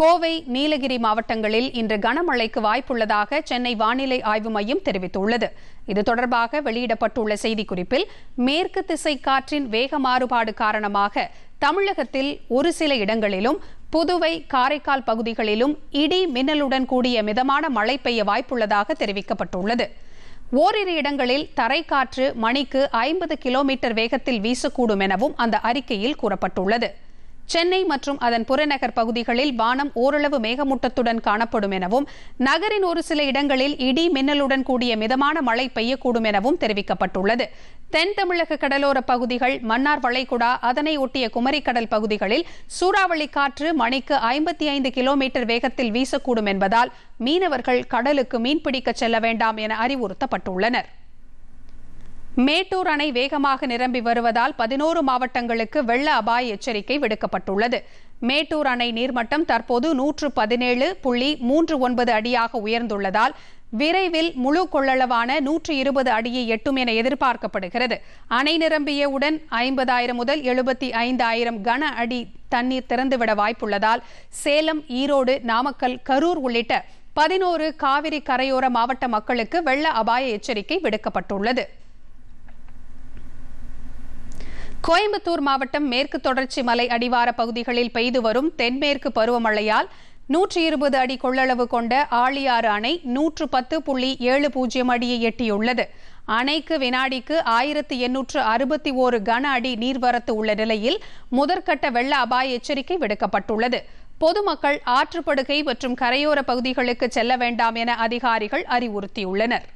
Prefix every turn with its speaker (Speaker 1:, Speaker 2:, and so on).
Speaker 1: கோவை நீலகிரி மாவட்டங்களில் இன்று கனமழைக்கு வாய்ப்புள்ளதாக சென்னை வானிலை ஆய்வு மையம் தெரிவித்துள்ளது இது தொடர்பாக வெளியிடப்பட்டுள்ள செய்திக்குறிப்பில் மேற்கு திசை காற்றின் வேக மாறுபாடு காரணமாக தமிழகத்தில் ஒரு சில இடங்களிலும் புதுவை காரைக்கால் பகுதிகளிலும் இடி மின்னலுடன் கூடிய மிதமான மழை பெய்ய வாய்ப்புள்ளதாக தெரிவிக்கப்பட்டுள்ளது ஓரிரு இடங்களில் தரைக்காற்று மணிக்கு ஐம்பது கிலோமீட்டர் வேகத்தில் வீசக்கூடும் எனவும் அந்த அறிக்கையில் கூறப்பட்டுள்ளது சென்னை மற்றும் அதன் புறநகர் பகுதிகளில் வானம் ஓரளவு மேகமூட்டத்துடன் காணப்படும் எனவும் நகரின் ஒரு சில இடங்களில் இடி மின்னலுடன் கூடிய மிதமான மழை பெய்யக்கூடும் எனவும் தெரிவிக்கப்பட்டுள்ளது தென் தமிழக கடலோர பகுதிகள் மன்னார் வளைகுடா அதனை ஒட்டிய குமரிக்கடல் பகுதிகளில் சூறாவளி காற்று மணிக்கு ஐம்பத்தி ஐந்து கிலோமீட்டர் வேகத்தில் வீசக்கூடும் என்பதால் மீனவர்கள் கடலுக்கு மீன்பிடிக்கச் செல்ல வேண்டாம் என அறிவுறுத்தப்பட்டுள்ளனா் மேட்டூர் அணை வேகமாக நிரம்பி வருவதால் பதினோரு மாவட்டங்களுக்கு வெள்ள அபாய எச்சரிக்கை விடுக்கப்பட்டுள்ளது மேட்டூர் அணை நீர்மட்டம் தற்போது நூற்று பதினேழு புள்ளி மூன்று ஒன்பது அடியாக உயர்ந்துள்ளதால் விரைவில் முழு கொள்ளளவான நூற்று இருபது அடியை எட்டும் என எதிர்பார்க்கப்படுகிறது அணை நிரம்பியவுடன் ஐம்பதாயிரம் முதல் எழுபத்தி ஐந்தாயிரம் கன அடி தண்ணீர் திறந்துவிட வாய்ப்புள்ளதால் சேலம் ஈரோடு நாமக்கல் கரூர் உள்ளிட்ட பதினோரு காவிரி கரையோர மாவட்ட மக்களுக்கு வெள்ள அபாய எச்சரிக்கை விடுக்கப்பட்டுள்ளது கோயம்புத்தூர் மாவட்டம் மேற்கு தொடர்ச்சி மலை அடிவார பகுதிகளில் பெய்து வரும் தென்மேற்கு பருவமழையால் நூற்றி இருபது அடி கொள்ளளவு கொண்ட ஆழியாறு அணை நூற்று பத்து புள்ளி ஏழு பூஜ்ஜியம் அடியை எட்டியுள்ளது அணைக்கு வினாடிக்கு ஆயிரத்து எண்ணூற்று அறுபத்தி ஓரு கன அடி நீர்வரத்து உள்ள நிலையில் முதற்கட்ட வெள்ள அபாய எச்சரிக்கை விடுக்கப்பட்டுள்ளது பொதுமக்கள் ஆற்றுப்படுகை மற்றும் கரையோர பகுதிகளுக்கு செல்ல வேண்டாம் என அதிகாரிகள் அறிவுறுத்தியுள்ளனர்